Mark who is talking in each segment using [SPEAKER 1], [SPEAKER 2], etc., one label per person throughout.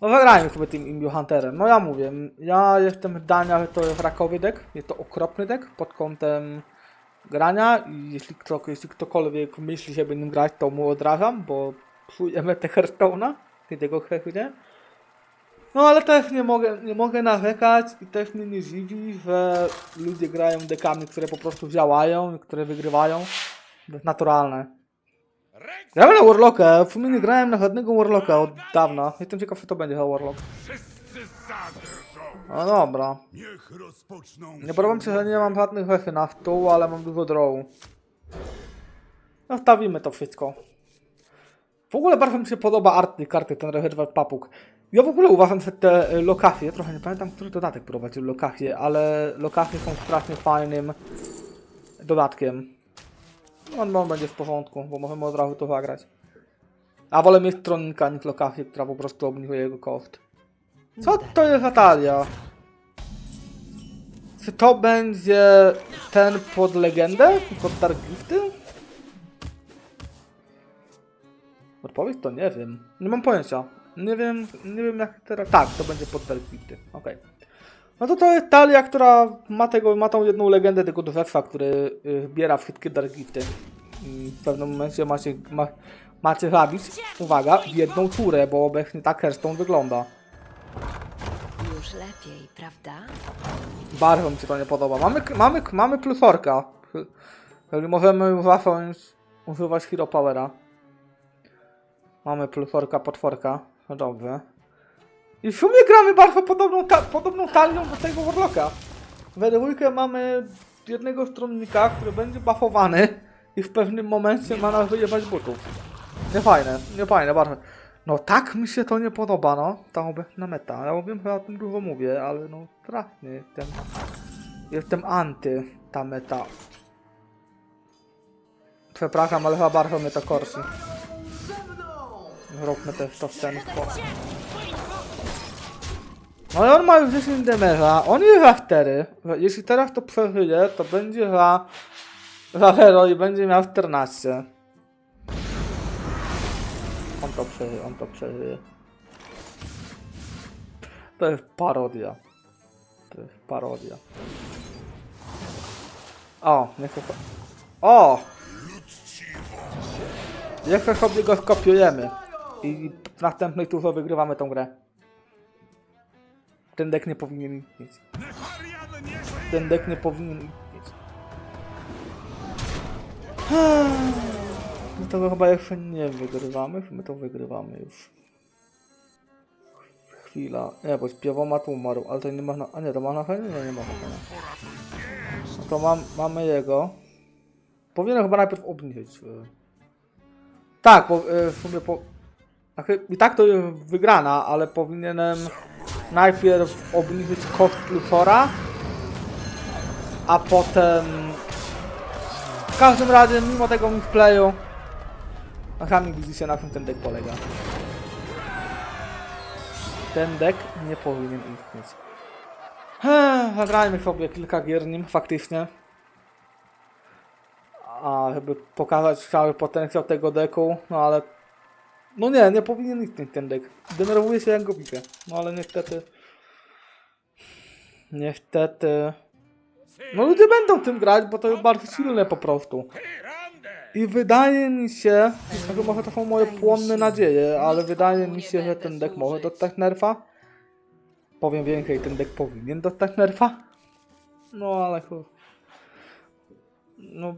[SPEAKER 1] No zagrajmy sobie tym Imbio Hunterem. No ja mówię, ja jestem zdania, że to jest rakowy deck. Jest to okropny deck pod kątem grania i jeśli, kto, jeśli ktokolwiek myśli, żeby nim grać, to mu odrażam, bo psujemy te Hearthstone'a i tego nie? No ale też nie mogę, nie mogę narzekać i też mnie nie dziwi, że ludzie grają dekami, które po prostu działają które wygrywają. To jest naturalne. Grałem na Warlocka, w sumie nie grałem na żadnego Warlocka od dawna. Jestem ciekaw, co to będzie za Warlock. No dobra.
[SPEAKER 2] Niech rozpoczną
[SPEAKER 1] Nie podoba się, że nie mam żadnych wechy na stół, ale mam dużo drołu. Wstawimy to wszystko. W ogóle bardzo mi się podoba art tej karty, ten Reherwal Papuk. Ja w ogóle uważam, że te e, lokacje, trochę nie pamiętam, który dodatek prowadził lokacje, ale lokacje są strasznie fajnym dodatkiem. No, on będzie w porządku, bo możemy od razu to zagrać. A wolę mieć stronnika niż lokację, która po prostu obniżuje jego koszt. Co to jest Natalia? Czy to będzie ten pod legendę? Pod Dark Gifty? Odpowiedź to nie wiem. Nie mam pojęcia. Nie wiem, nie wiem jak teraz... Tak, to będzie pod Dark Gifty. Okej. No to to jest talia, która ma, tego, ma tą jedną legendę tego drzewka, który y, wbiera wszystkie Dark Gifty. I w pewnym momencie macie, ma, macie zabić, uwaga, w jedną turę, bo obecnie tak Hearthstone wygląda.
[SPEAKER 3] Już lepiej, prawda?
[SPEAKER 1] Bardzo mi się to nie podoba. Mamy, mamy, mamy plusorka. Możemy zacząć używać Hero Powera. Mamy plusorka, potworka. No dobrze. I w sumie gramy bardzo podobną, ta, podobną talią do tego Warlocka. We dwójkę mamy jednego stronnika, który będzie buffowany i w pewnym momencie ma nas wyjebać butów. Nie fajne, nie fajne, bardzo. No tak mi się to nie podoba, no. Ta obecna meta. Ja wiem, że ja o tym dużo mówię, ale no strasznie jestem... Jestem anty ta meta. Przepraszam, ale chyba bardzo mnie to korsi. Róbmy też to w ten sposób. No i on ma już 10 damage'a, on jest za 4. Jeśli teraz to przeżyje, to będzie za... za 0 i będzie miał 14. On to przeżyje, on to przeżyje. To jest parodia. To jest parodia. O, niech to... O! Niech sobie go skopiujemy. I w następnej turze wygrywamy tą grę. Ten deck nie powinien istnieć. Ten deck nie powinien istnieć. My to chyba jeszcze nie wygrywamy, my to wygrywamy już. Chwila. Nie, bo śpiewoma tu umarł, ale to nie można... A nie, to ma na Nie, nie ma na No to mam, mamy jego. Powinienem chyba najpierw obniżyć. y. Tak, bo y, w sumie po... Znaczy, I tak to wygrana, ale powinienem najpierw obniżyć koszt Luthora, a potem... W każdym razie, mimo tego misplayu, sami widzicie na czym ten deck polega. Ten deck nie powinien istnieć. Eee, Zagrajmy sobie kilka gier nim, faktycznie. A żeby pokazać cały potencjał tego deku, no ale... No nie, nie powinien istnieć ten deck. Denerwuje się jak go widzę. No ale niestety... Niestety... No ludzie będą tym grać, bo to jest bardzo silne po prostu. I wydaje mi się, że może to są moje płonne nadzieje, ale wydaje mi się, że ten deck może dostać nerfa. Powiem więcej, ten deck powinien dostać nerfa. No ale chu- No,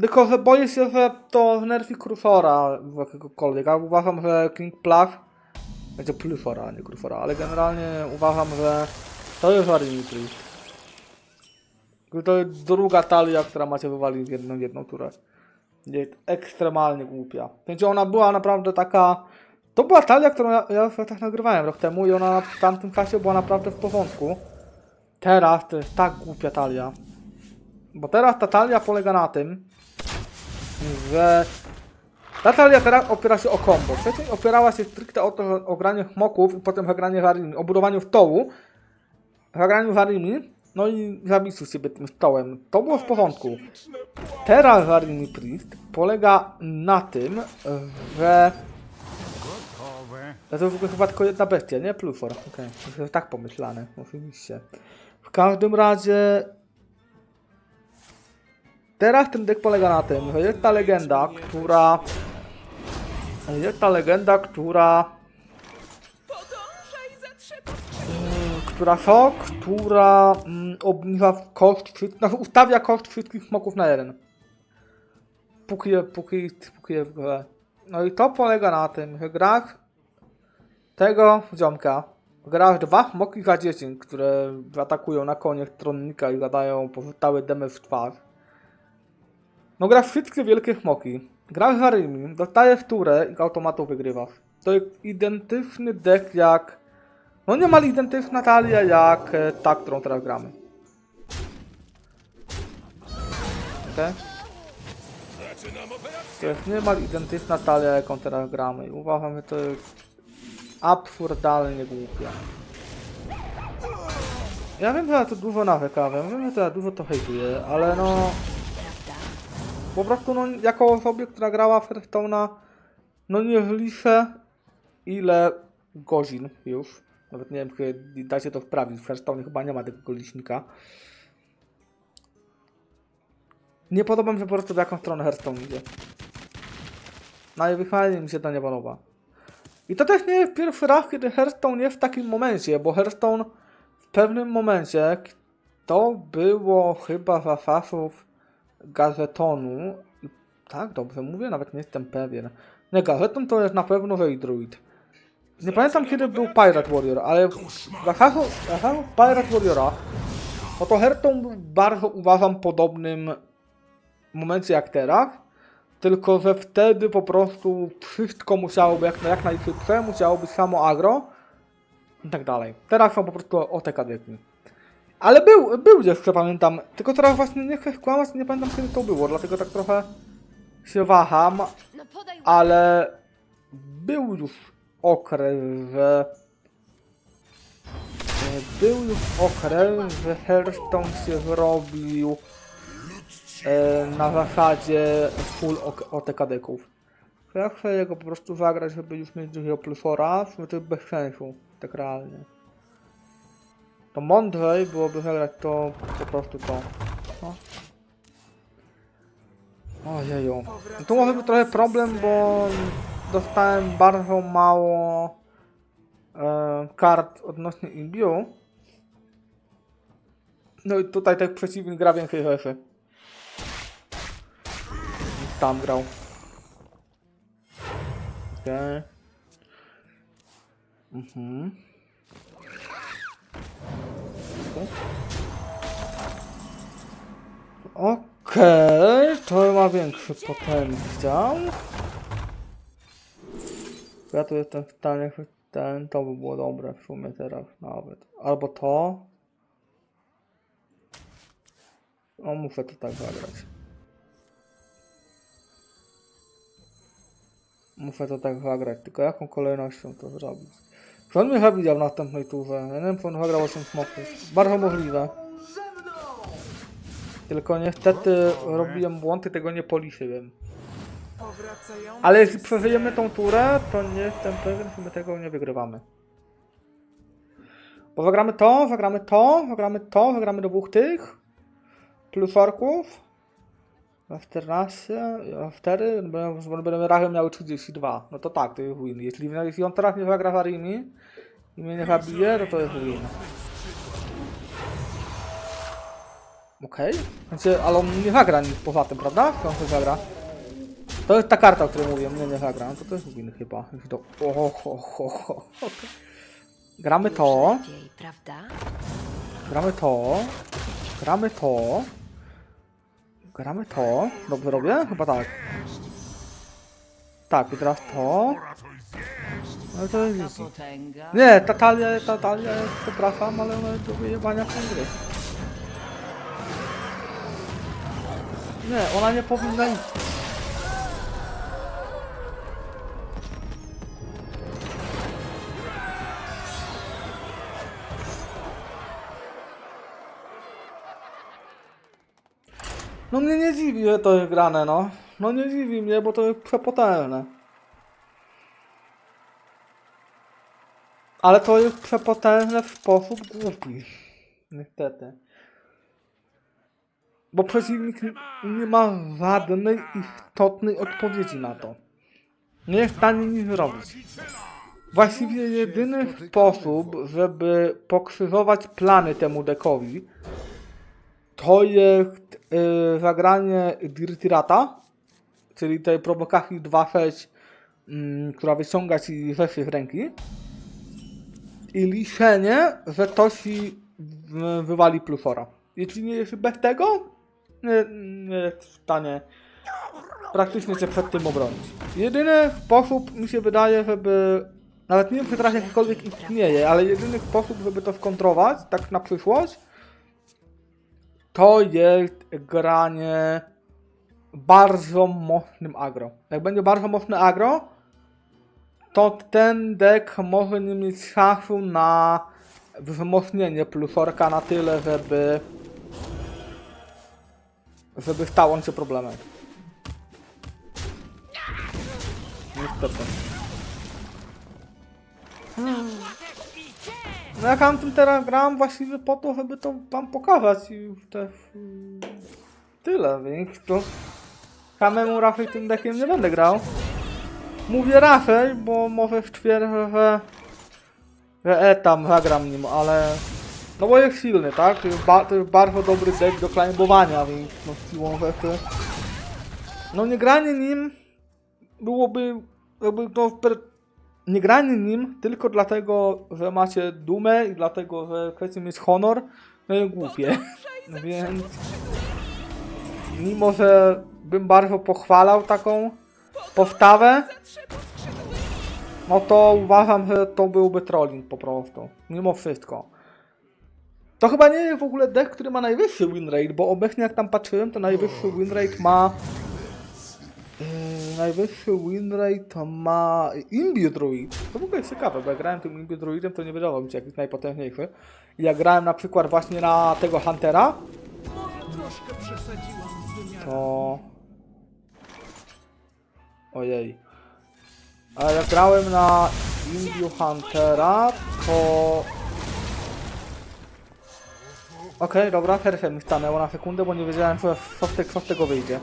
[SPEAKER 1] tylko że boję się, że to nerfi Krufora jakiegokolwiek. A uważam, że King Plug będzie Plufora, a nie Krufora, ale generalnie uważam, że to jest Priest. To jest druga talia, która macie wywalić w jedną, jedną turę. Jest ekstremalnie głupia. Będzie ona była naprawdę taka... To była talia, którą ja, ja w tak nagrywałem rok temu i ona w tamtym czasie była naprawdę w porządku. Teraz to jest tak głupia talia. Bo teraz ta talia polega na tym, że ta talia teraz opiera się o combo. Wcześniej opierała się stricte o to, o granie chmoków i potem zagranie Harimi, o budowaniu stołu, zagraniu Harimi, no i zabiciu siebie tym stołem. To było w porządku. Teraz Harimi Priest polega na tym, że to w ogóle chyba tylko jedna bestia, nie? Plufor. Okej, okay. tak pomyślane, oczywiście. W każdym razie... Teraz ten deck polega na tym, że jest ta legenda, która... Jest ta legenda, która... Mm, Która co? Która mm, obniża koszt, znaczy ustawia koszt wszystkich smoków na jeden. Póki, póki, póki jest w grze. No i to polega na tym, że grasz tego ziomka grasz dwa smoki za 10, które atakują na koniec tronnika i zadają pozostałe demy w twarz. No grasz wszystkie wielkie smoki. Grasz za Rimi, dostajesz turę i automatu wygrywasz. To jest identyczny deck jak... No niemal identyczna talia jak e, ta, którą teraz gramy. Okej? To jest niemal identyczna talia jaką teraz gramy uważam, że to jest absurdalnie głupia. Ja wiem, że ja tu dużo nawykałem, wiem, że ja dużo to hejtuję, ale no... Po prostu no, jako osobie, która grała w Hearthstone'a, no nie liczę ile godzin już. Nawet nie wiem, czy da się to wprawić. W Hearthstone chyba nie ma takiego licznika. Nie podoba mi się po prostu w jaką stronę Hearthstone idzie. Najwychwalniej mi się to nie podoba. I to też nie jest pierwszy raz, kiedy Hearthstone jest w takim momencie, bo Hearthstone w pewnym momencie, to było chyba za czasów gazetonu. Tak, dobrze mówię, nawet nie jestem pewien. Nie, gazeton to jest na pewno Ray Druid. Nie pamiętam kiedy był Pirate Warrior, ale za czasów Pirate Warriora, no to Hearthstone był bardzo uważam podobnym momencie jak teraz, tylko że wtedy po prostu wszystko musiałoby jak, jak najszybsze, musiało być samo agro i tak dalej. Teraz są po prostu OTK wieki. Ale był, był jeszcze pamiętam, tylko teraz właśnie nie chcę skłamać, nie pamiętam kiedy to było, dlatego tak trochę się waham,
[SPEAKER 3] No
[SPEAKER 1] ale był już okres, że e, był już okres, że Hearthstone się zrobił e, na zasadzie full ok- OTK deków. Ja chcę jego po prostu zagrać, żeby już mieć dużo plusora, to bez sensu, tak realnie. To mądrzej byłoby zagrać to po prostu to. No. Ojeju. No tu może być trochę problem, bo dostałem bardzo mało e, kart odnośnie imbiu. No i tutaj tak przeciwnik gra więcej rzeczy. Tam grał. Okej. Mhm. Okej, to ma większy potencjał. Ja tu jestem w stanie, ten, to by było dobre w sumie teraz nawet. Albo to. No muszę to tak zagrać. Muszę to tak zagrać, tylko jaką kolejnością to zrobić? Czy on mnie zabił w następnej turze? Ja nie wiem, czy on zagrał 8 smoków. Bardzo możliwe. Tylko niestety robiłem błąd i tego nie policzyłem. Ale jeśli przeżyjemy tą turę, to nie jestem pewien, czy my tego nie wygrywamy. Bo zagramy to, zagramy to, zagramy to, zagramy dwóch tych. Plus orków. Na 14, a wtedy będziemy będziemy razem miały 32. No to tak, to jest win. Jeśli, jeśli on teraz nie zagra Harimi i mnie nie zabije, to to jest win. Okej. Znaczy, ale on nie zagra nic poza tym, prawda? To on się zagra. To jest ta karta, o której mówię, mnie nie zagra. No to to jest win chyba. Jeśli To... O, ho, ho, ho. Gramy to. Gramy to. Gramy to. Gramy to. Dobrze robię? Chyba tak. Tak, i teraz to. No to jest. Nie, ta talia, ta talia przepraszam, ale ona jest do wyjebania w tej gry. Nie, ona nie powinna iść. No mnie nie dziwi, że to jest grane, no. No nie dziwi mnie, bo to jest przepotężne. Ale to jest przepotężne w sposób głupi. Niestety. Bo przeciwnik nie ma żadnej istotnej odpowiedzi na to. Nie jest w stanie nic zrobić. Właściwie jedyny sposób, żeby pokrzyżować plany temu dekowi, to jest yy, zagranie Dirtirata, czyli tej prowokacji 2.6, mm, która wyciąga ci rzeczy z ręki i liczenie, że to ci w- wywali plusora. Jeśli nie jest bez tego, nie, nie jest w stanie praktycznie się przed tym obronić. Jedyny sposób mi się wydaje, żeby nawet nie wiem, czy teraz jakikolwiek istnieje, ale jedyny sposób, żeby to skontrować, tak na przyszłość, to jest granie bardzo mocnym agro. Jak będzie bardzo mocne agro, to ten deck może nie mieć czasu na wzmocnienie plusorka na tyle, żeby żeby stał on się problemem. Niestety. Hmm. No ja tam tym teraz grałem właściwie po to, żeby to wam pokazać i też tyle, więc to samemu raczej tym deckiem nie będę grał. Mówię raczej, bo może stwierdzę, że że e tam zagram nim, ale no bo jest silny, tak? To jest, ba to jest bardzo dobry deck do climbowania, więc no siłą rzeczy no nie granie nim byłoby jakby no. Nie granie nim tylko dlatego, że macie dumę i dlatego, że chcecie mieć honor, no jest głupie. Więc mimo, że bym bardzo pochwalał taką postawę, no to uważam, że to byłby trolling po prostu. Mimo wszystko. To chyba nie jest w ogóle deck, który ma najwyższy win rate, bo obecnie jak tam patrzyłem, to najwyższy win rate ma... Yy, najwyższy win rate ma Imbu Druid. To w ogóle jest ciekawe, bo jak grałem tym Imbu Druidem, to nie wydawał mi się jakiś najpotężniejszy. I jak grałem na przykład właśnie na tego Huntera, to... Ojej. A jak grałem na Imbu Huntera, to... Okej, dobra, serce mi stanęło na sekundę, bo nie wiedziałem, co z tego wyjdzie.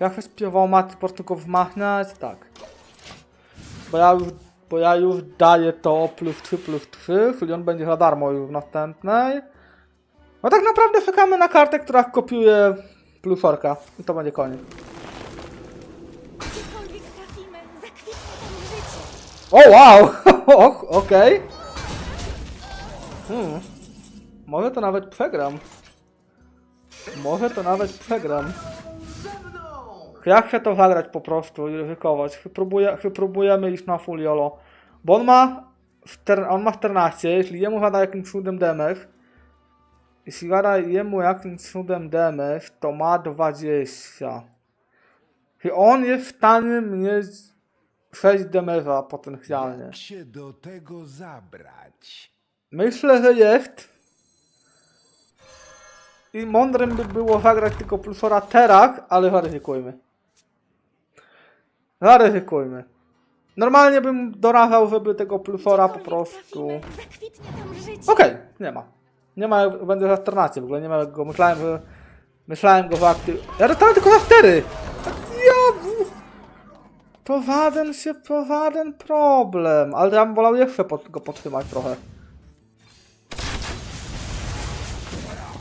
[SPEAKER 1] Jak śpiewał Mat, po prostu go wmachnąć? Tak. Bo ja już, bo ja już daję to plus 3 plus 3, czyli on będzie za darmo już w następnej. No tak naprawdę czekamy na kartę, która kopiuje plusorka. I to będzie koniec.
[SPEAKER 3] Gdziekolwiek trafimy, zakwitnie tam życie.
[SPEAKER 1] O wow! Och, okej. Hmm. Może to nawet przegram. Może to nawet przegram. Ja chcę to zagrać po prostu i ryzykować. Wypróbuję, wypróbujemy iść na full YOLO. Bo on ma, on ma 14, jeśli jemu zada jakimś cudem damage, jeśli zada jemu jakimś cudem damage, to ma 20. I on jest w stanie mieć 6 damage'a potencjalnie.
[SPEAKER 2] Jak się do tego zabrać?
[SPEAKER 1] Myślę, że jest. I mądrym by było zagrać tylko plusora teraz, ale zaryzykujmy. Zaryzykujmy. Normalnie bym dorażał, żeby tego plusora po prostu... Okej, nie ma. Nie ma, będę za 14 w ogóle, nie ma go. Myślałem, że... Myślałem go w akty... Ja dostałem tylko za 4! Ja... To żaden się, to żaden problem. Ale ja bym wolał jeszcze pod, go podtrzymać trochę.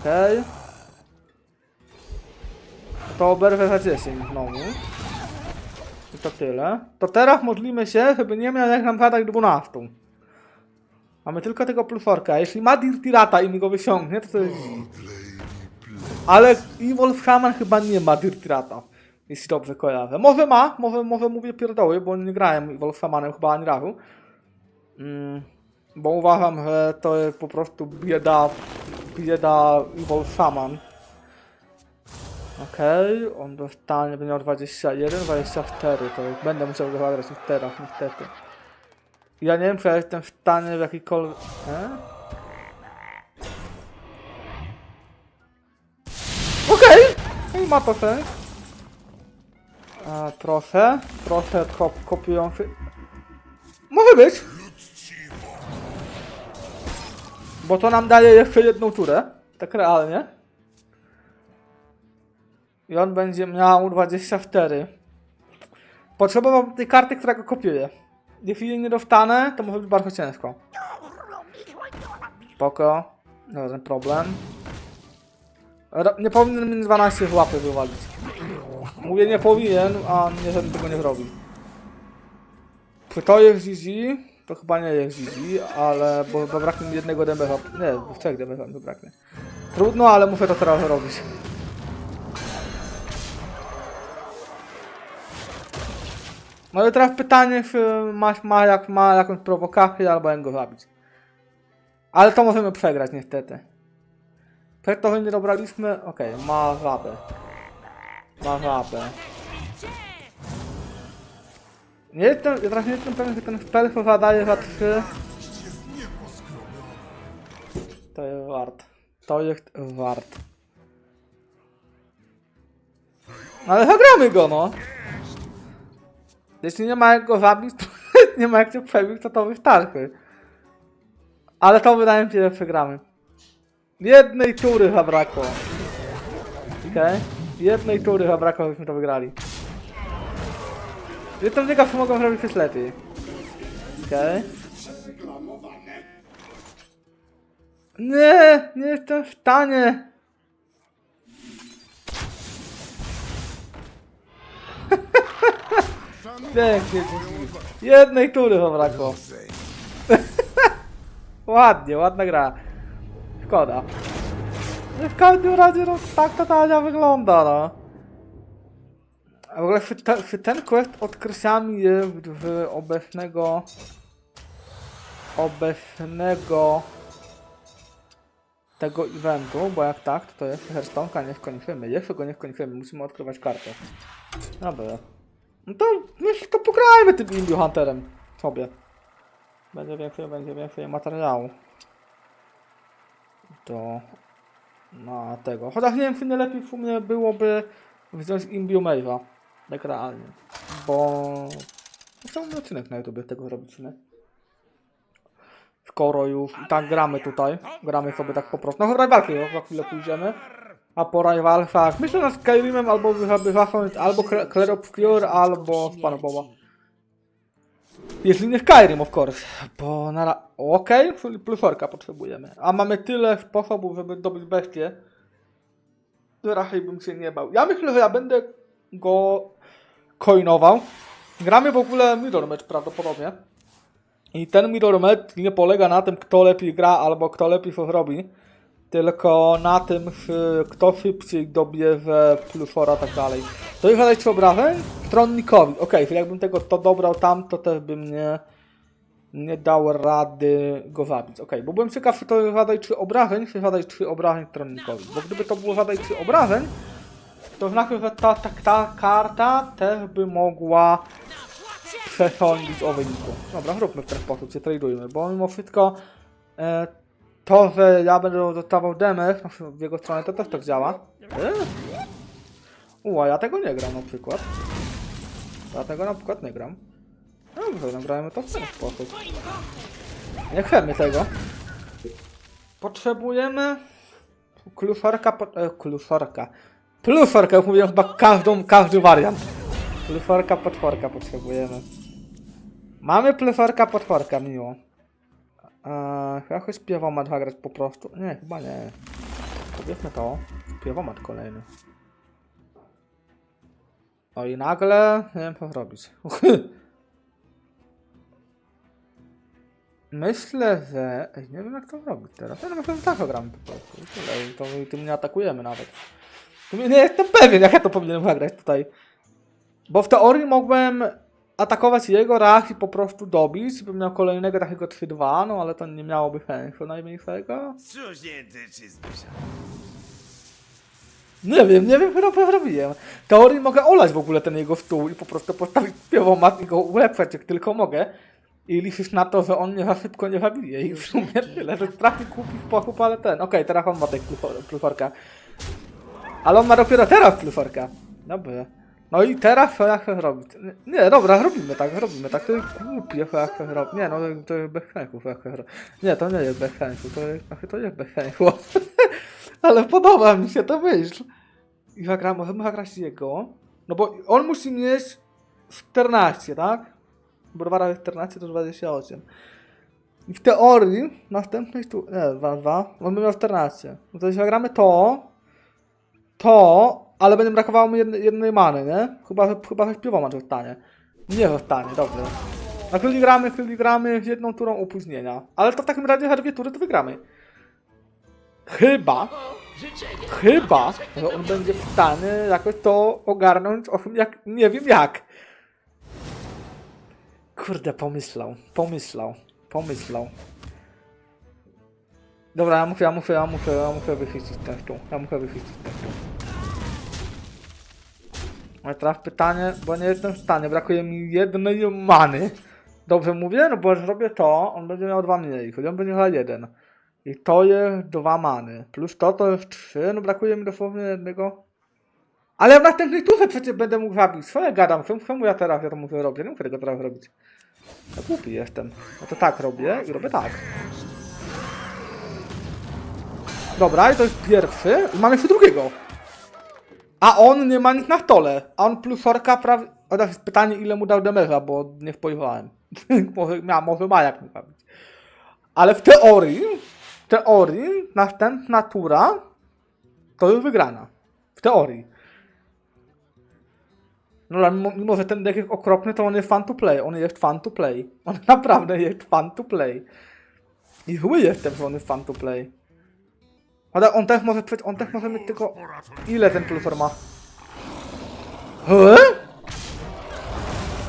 [SPEAKER 1] Okej. To oberwę za 10 znowu. To tyle. To teraz modlimy się, żeby nie miał jak nam zadać 12. Mamy tylko tego plusorka. Jeśli ma Dirtirata i mi go wyciągnie, to to jest. Ale i Wolfhaman chyba nie ma Dirtirata. Jeśli dobrze kojarzę. Może ma, może, może mówię pierdoły, bo nie grałem Wolfhamanem chyba ani razu. Mm, bo uważam, że to jest po prostu bieda, bieda Wolfhaman. Okej, on dostanie, będzie miał 21, 24, to będę musiał go zagrać już teraz, niestety. Ja nie wiem, czy ja jestem w stanie w jakikolwiek... E? Okej, okay. ma to sens. A, proszę, proszę, kop, kopiujący... Może być, Bo to nam daje jeszcze jedną turę. Tak realnie. I on będzie miał 24. Potrzebował tej karty, która go kopiuje. Jeśli nie dostanę, to może być bardzo ciężko. Spoko. Żaden problem. Ro- Nie powinien mi 12 w łapy wywalić. Mówię nie powinien, a nie żaden tego nie zrobi. Czy to jest GG? To chyba nie jest GG, ale bo zabraknie mi jednego DMF. Nie, trzech DMF mi zabraknie. Trudno, ale muszę to teraz robić. No i teraz pytanie, czy ma, ma, jak, ma jakąś prowokację, albo go zabić. Ale to możemy przegrać niestety. Przed to nie dobraliśmy. Okej, ma żabę. Ma żabę. Nie jestem, ja teraz nie jestem pewien, że ten spell chyba daje za 3. To jest wart. To jest wart. Ale zagramy go, no. Jeśli nie ma jak go zabić, to nie ma jak cię przebić, to to wystarczy. Ale to wydaje mi się, że przegramy. Jednej tury zabrakło. Okej. Jednej tury zabrakło, byśmy to wygrali. Jestem ciekaw, co mogą zrobić coś lepiej. Okej. Nie, nie jestem w stanie. Pięknie. Jednej tury zabrakło. Ładnie, ładna gra. Szkoda. W każdym razie no, tak to Tania wygląda, no. A w ogóle czy te, czy ten quest odkryciami jest w obecnego obecnego tego eventu, bo jak tak, to to jest Hearthstone'ka, nie skończymy. Jeszcze go nie skończymy, musimy odkrywać kartę. Dobra. No to myślę, to pograjmy tym Indie Hunterem sobie. Będzie więcej, będzie więcej materiału. To na tego. Chociaż nie wiem, czy nie lepiej w sumie byłoby wziąć Imbio Mave'a. Tak realnie. Bo... Chciałbym odcinek na YouTube tego robić, nie? Skoro już i tak gramy tutaj. Gramy sobie tak po prostu. No chyba walki, za chwilę pójdziemy. A po rivalsach, myślę na Skyrimem albo zacząć albo Clair Obscure, albo Spanobowa. Jeśli nie Skyrim, of course. Bo na. Okej, okay, plusorka potrzebujemy. A mamy tyle sposobów, żeby zdobyć bestię, że raczej bym się nie bał. Ja myślę, że ja będę go coinował. Gramy w ogóle mirror match prawdopodobnie. I ten mirror match nie polega na tym, kto lepiej gra albo kto lepiej coś robi. Tylko na tym, czy kto szybciej dobierze plusora tak dalej. To jest zadać obrażeń? Stronnikowi. Okej, okay, jakbym tego to dobrał tam, to też bym nie, nie dał rady go zabić. Okej, bo byłem ciekaw, czy to zadać 3 obrażeń, czy zadać 3 obrażeń stronnikowi. Bo gdyby to było zadać 3 obrażeń, to znaczy, że ta, ta, ta karta też by mogła przesądzić o wyniku. Dobra, zróbmy w ten sposób, się tradujmy, bo mimo wszystko e, to, że ja będę dostawał damage no, w jego stronę, to też tak działa. E? U, a ja tego nie gram na przykład. Ja tego na przykład nie gram. Dobrze, nagrajmy to w ten sposób. Nie chcemy tego. Potrzebujemy kluszorka, po, e, kluszorka. Plusorka, już mówię chyba każdą, każdy wariant. Plusorka, potworka potrzebujemy. Mamy plusorka, potworka, miło. Eee, jakoś śpiewomat zagrać po prostu. Nie, chyba nie. Powiedzmy to. Śpiewomat kolejny. O i nagle nie wiem co zrobić. Myślę, że... Ej, nie wiem jak to zrobić teraz. Ja myślę, że tak gram po prostu. Tyle. To i tym nie atakujemy nawet. Nie jestem pewien jak ja to powinienem zagrać tutaj. Bo w teorii mogłem atakować jego raz i po prostu dobić, bym miał kolejnego takiego 3-2, no ale to nie miałoby sensu najmniejszego.
[SPEAKER 4] Cóż nie tyczy.
[SPEAKER 1] Nie wiem, nie wiem, chyba to zrobiłem. W teorii mogę olać w ogóle ten jego stół i po prostu postawić piewomat i go ulepszać jak tylko mogę. I liczysz na to, że on mnie za szybko nie zabije i w sumie tyle, że trafi kupi w pochop, ale ten. Okej, teraz on ma plufor- pluforka. Ale on ma dopiero teraz pluforka. Dobrze. No i teraz to robić? Nie, dobra, robimy tak, robimy tak. To jest głupie, to robić. Nie, no to jest robić. Nie, to nie jest bez sensu, to jest, znaczy, to jest bez sensu. Ale podoba mi się to myśl. I zagra, możemy zagrać jego. No bo on musi mieć 14, tak? Bo 2 razy 14 to 28. I w teorii następnej tu. Nie, 2, 2. On miał 14. No to jeśli zagramy to. To, ale będzie brakowało mu jednej, jednej many, nie? Chyba, chyba że śpiewoma zostanie. Nie zostanie, dobrze. Na chwili gramy, chwili gramy z jedną turą opóźnienia. Ale to w takim razie za dwie tury to wygramy. Chyba, chyba, że on będzie w stanie jakoś to ogarnąć, o jak, nie wiem jak. Kurde, pomyślał, pomyślał, pomyślał. Dobra, ja muszę, ja muszę, ja muszę, ja muszę wychycić ten. Ja muszę wychycić ten stół. Ale teraz pytanie, bo nie jestem w stanie, brakuje mi jednej many. Dobrze mówię? No bo zrobię to, on będzie miał dwa mniej, czyli on będzie miał jeden. I to jest dwa many. Plus to to jest trzy, no brakuje mi dosłownie jednego. Ale w następnej turze przecież będę mógł zabić. Co ja gadam? Czemu ja teraz ja to muszę robić? Nie muszę tego teraz robić. Ja głupi jestem. No to tak robię i robię tak. Dobra, i to jest pierwszy. I mamy jeszcze drugiego. A on nie ma nic na stole. A on plusorka prawie... O, teraz jest pytanie, ile mu dał demerza, bo nie spojrzałem. może, mia, może ma jak mi. Ale w teorii, w teorii następna tura to już wygrana. W teorii. No ale mimo, że ten deck jest okropny, to on jest fun to play. On jest fun to play. On naprawdę jest fun to play. I zły jestem, że on jest fun to play. Ale on też może, przecież- on też może mieć tylko... Ile ten plusor ma? He?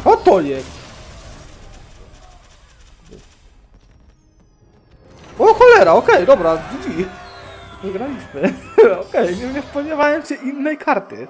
[SPEAKER 1] Co to jest? O cholera, okej, dobra, GG. Wygraliśmy. okej, nie, nie spodziewałem się innej karty.